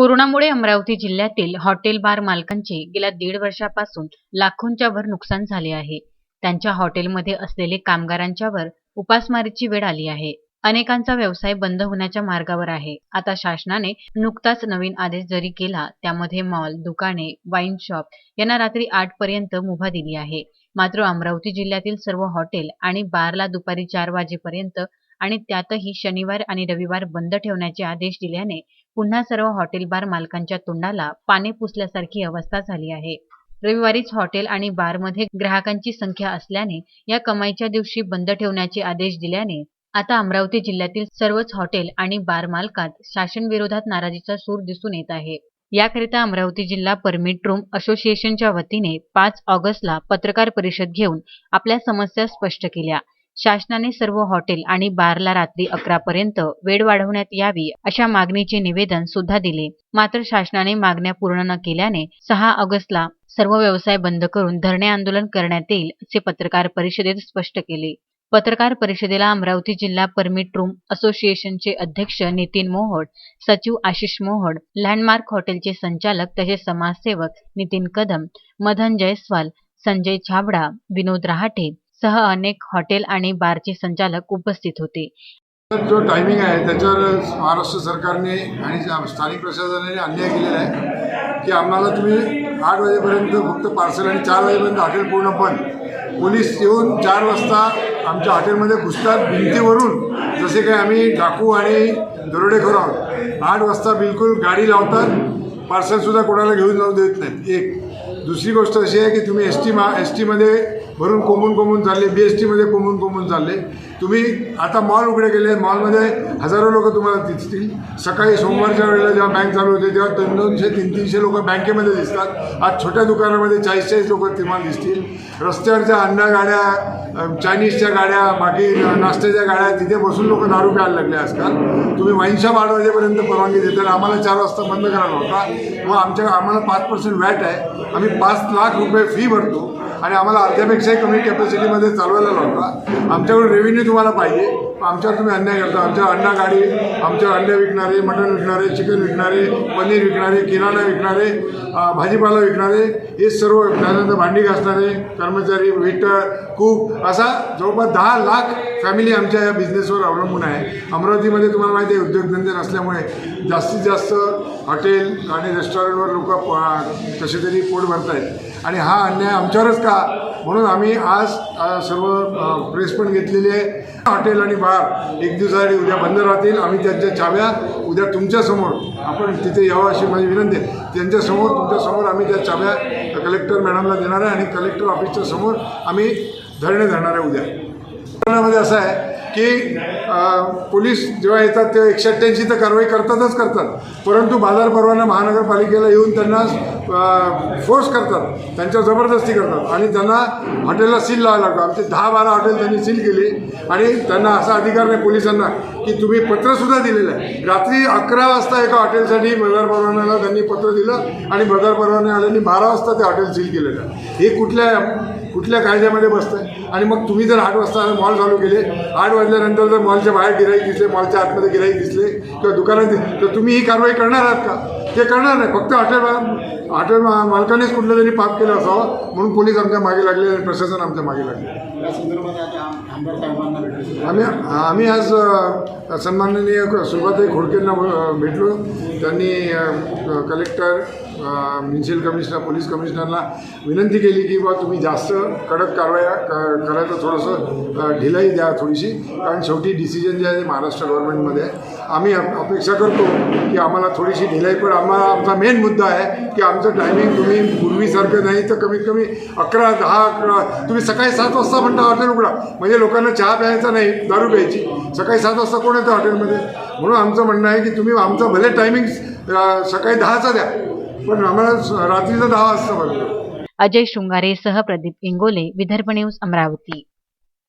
कोरोनामुळे अमरावती जिल्ह्यातील hotel bar मालकांचे गेल्या दीड वर्षापासून लाखोंच्या वर नुकसान झाले आहे. त्यांच्या हॉटेलमध्ये असलेले कामगारांच्यावर उपासमारीची वेळ आली आहे. अनेकांचा व्यवसाय बंद होण्याच्या मार्गावर आहे. आता शासनाने नुकताच नवीन आदेश जारी केला. त्यामध्ये मॉल दुकाने वाईन शॉप यांना रात्री आठ पर्यंत मुभा दिली आहे. मात्र अमरावती जिल्ह्यातील सर्व हॉटेल आणि बारला दुपारी चार वाजेपर्यंत आणि त्यातही शनिवार आणि रविवार बंद ठेवण्याचे आदेश दिल्याने पुन्हा सर्व हॉटेल बार मालकांच्या तोंडाला पाने पुसल्यासारखी अवस्था झाली आहे. रविवारीच हॉटेल आणि बारमध्ये ग्राहकांची संख्या असल्याने या कमाईच्या दिवशी बंद ठेवण्याचे आदेश दिल्याने आता अमरावती जिल्ह्यातील सर्वच हॉटेल आणि बार मालकात शासन विरोधात नाराजीचा सूर दिसून येत आहे. याकरिता अमरावती जिल्हा परमिट रूम असोसिएशनच्या वतीने पाच ऑगस्टला पत्रकार परिषद घेऊन आपल्या समस्या स्पष्ट केल्या. शासनाने सर्व हॉटेल आणि बारला रात्री अकरा पर्यंत वेळ वाढवण्यात यावी अशा मागणीचे निवेदन सुद्धा दिले. मात्र शासनाने मागण्या पूर्ण न केल्याने सहा ऑगस्टला सर्व व्यवसाय बंद करून धरणे आंदोलन करण्यात येईल असे पत्रकार परिषदेत स्पष्ट केले. पत्रकार परिषदेला अमरावती जिल्हा परमिट रूम असोसिएशनचे अध्यक्ष नितीन मोहोड सचिव आशिष मोहोड लँडमार्क हॉटेलचे संचालक तसेच समाजसेवक नितीन कदम मदन जयस्वाल संजय छाबडा विनोद रहाटे सह अनेक हॉटेल आणि बारचे संचालक उपस्थित होते. जो टायमिंग आहे त्याच्यावर महाराष्ट्र सरकारने आणि स्थानिक प्रशासनाने अन्याय केलेला आहे की आम्हाला तुम्ही आठ वाजेपर्यंत फक्त पार्सल आणि चार वाजेपर्यंत हॉटेल पूर्ण बंद पोलीस येऊन चार वाजता आमच्या हॉटेलमध्ये घुसतात. भिंतीवरून जसे काही आम्ही डाकू आणि दरोडेखोर आहोत आठ वाजता बिलकुल गाडी लावतात. पार्सलसुद्धा कोणाला घेऊन जाऊ देत नाहीत. एक दुसरी गोष्ट अशी आहे की तुम्ही एस टी मा एस टीमध्ये भरून कोंबून कोंबून चालले बी एस टीमध्ये कोंबून कोंबून चालले. तुम्ही आता मॉल उघडे गेले मॉलमध्ये हजारो लोक तुम्हाला दिसतील. सकाळी सोमवारच्या वेळेला जेव्हा बँक चालू होते तेव्हा दोन दोनशे तीन तीनशे लोक बँकेमध्ये दिसतात. आज छोट्या दुकानामध्ये चाळीस चाळीस लोक तुम्हाला दिसतील. रस्त्यावरच्या अन्ना गाड्या चायनीजच्या गाड्या बाकी नाश्त्याच्या गाड्या तिथे बसून लोक दारू प्यायला लागले आजकाल. तुम्ही वाईनशॉप आठ वाजेपर्यंत परवानगी देता आम्हाला चार वाजता बंद करायला होता मग आमच्या आम्हाला पाच पर्सेंट वॅट आहे. आम्ही पाच लाख रुपये फी भरतो. आणि आम्हाला अर्ध्यापेक्षाही कमी कॅपॅसिटीमध्ये चालवायला लावता आमच्याकडून रेव्हेन्यू तुम्हाला पाहिजे. आमच्यावर तुम्ही अन्याय करता. आमच्या अण्णा गाडी आमच्या अंडे विकणारे मटण विकणारे चिकन विकणारे पनीर विकणारे किराणा विकणारे भाजीपाला विकणारे हे सर्व त्यानंतर भांडी घासणारे कर्मचारी वेटर कूक असा जवळपास दहा लाख फॅमिली आमच्या या बिझनेसवर अवलंबून आहे. अमरावतीमध्ये तुम्हाला माहिती आहे उद्योगधंदे नसल्यामुळे जास्तीत जास्त हॉटेल आणि रेस्टॉरंटवर लोक कसे तरी पोट भरत आहेत आणि हा अन्याय आमच्यावरच का? म्हणून आम्ही आज सर्व प्रेस पण घेतलेली आहे. हॉटेल आणि बार एक दिवसासाठी उद्या बंद राहतील. आम्ही त्यांच्या चाव्या उद्या तुमच्यासमोर आपण तिथे यावं अशी माझी विनंती आहे. त्यांच्यासमोर तुमच्यासमोर आम्ही त्या चाव्या कलेक्टर मॅडमला देणार आहे आणि कलेक्टर ऑफिसच्या समोर आम्ही धरणे धरणार आहे उद्या. प्रकरणामध्ये असं आहे की पोलीस जेव्हा येतात तेव्हा एकशे अठ्ठ्याऐंशी तर कारवाई करतातच करतात. परंतु बाजार परवाना महानगरपालिकेला येऊन त्यांना फोर्स करतात. त्यांच्यावर जबरदस्ती करतात. आणि त्यांना हॉटेलला सील लावायला लागतो. आमचे दहा बारा हॉटेल त्यांनी सील केले. आणि त्यांना असा अधिकार नाही पोलिसांना की तुम्ही पत्रसुद्धा दिलेलं आहे. रात्री अकरा वाजता एका हॉटेलसाठी बाजार परवान्याला त्यांनी पत्र दिलं आणि बाजार परवान्यावाल्यांनी बारा वाजता ते हॉटेल सील केलेलं आहे. हे कुठल्या कुठल्या कायद्यामध्ये बसतं आणि मग तुम्ही जर आठ वाजता मॉल चालू केले आठ वाजल्यानंतर जर मॉलच्या बाहेर गिराईक दिसले मॉलच्या आतमध्ये गिराईक दिसले किंवा दुकानात तर तुम्ही ही कारवाई करणार आहात का? ते करणार नाही. फक्त हॉटेल हॉटेल मा- मालकानेच कुठलं तरी पाप केलं असावं म्हणून पोलीस आमच्या मागे लागले आणि प्रशासन आमच्या मागे लागले. आम्ही आम्ही आज सन्माननीय सुरुवाती खोडकेंना भेटलो. त्यांनी कलेक्टर म्युन्सिपल कमिशनर पोलीस कमिशनरला विनंती केली की बा तुम्ही जास्त कडक कारवाया क- करायचं थोडंसं ढिलाई द्या थोडीशी. कारण शेवटी डिसिजन जे आहे महाराष्ट्र गव्हर्नमेंटमध्ये आहे. आम्ही अपेक्षा करतो की आम्हाला थोडीशी ढिलाई पण आम्हाला आमचा मेन मुद्दा आहे की आमचं टायमिंग तुम्ही पूर्वीसारखं नाही. तर कमीत कमी अकरा दहा अकरा तुम्ही सकाळी सात वाजता म्हणता हॉटेल उघडा. म्हणजे लोकांना चहा प्यायचा नाही दारू प्यायची. सकाळी सात वाजता कोण येतं हॉटेलमध्ये म्हणून आमचं म्हणणं आहे की तुम्ही आमचं भले टायमिंग सकाळी दहाचा द्या. पण आम्हाला रात्रीचं दहा वाजता बघतो अजय शृंगारेसह प्रदीप इंगोले विदर्भ न्यूज अमरावती.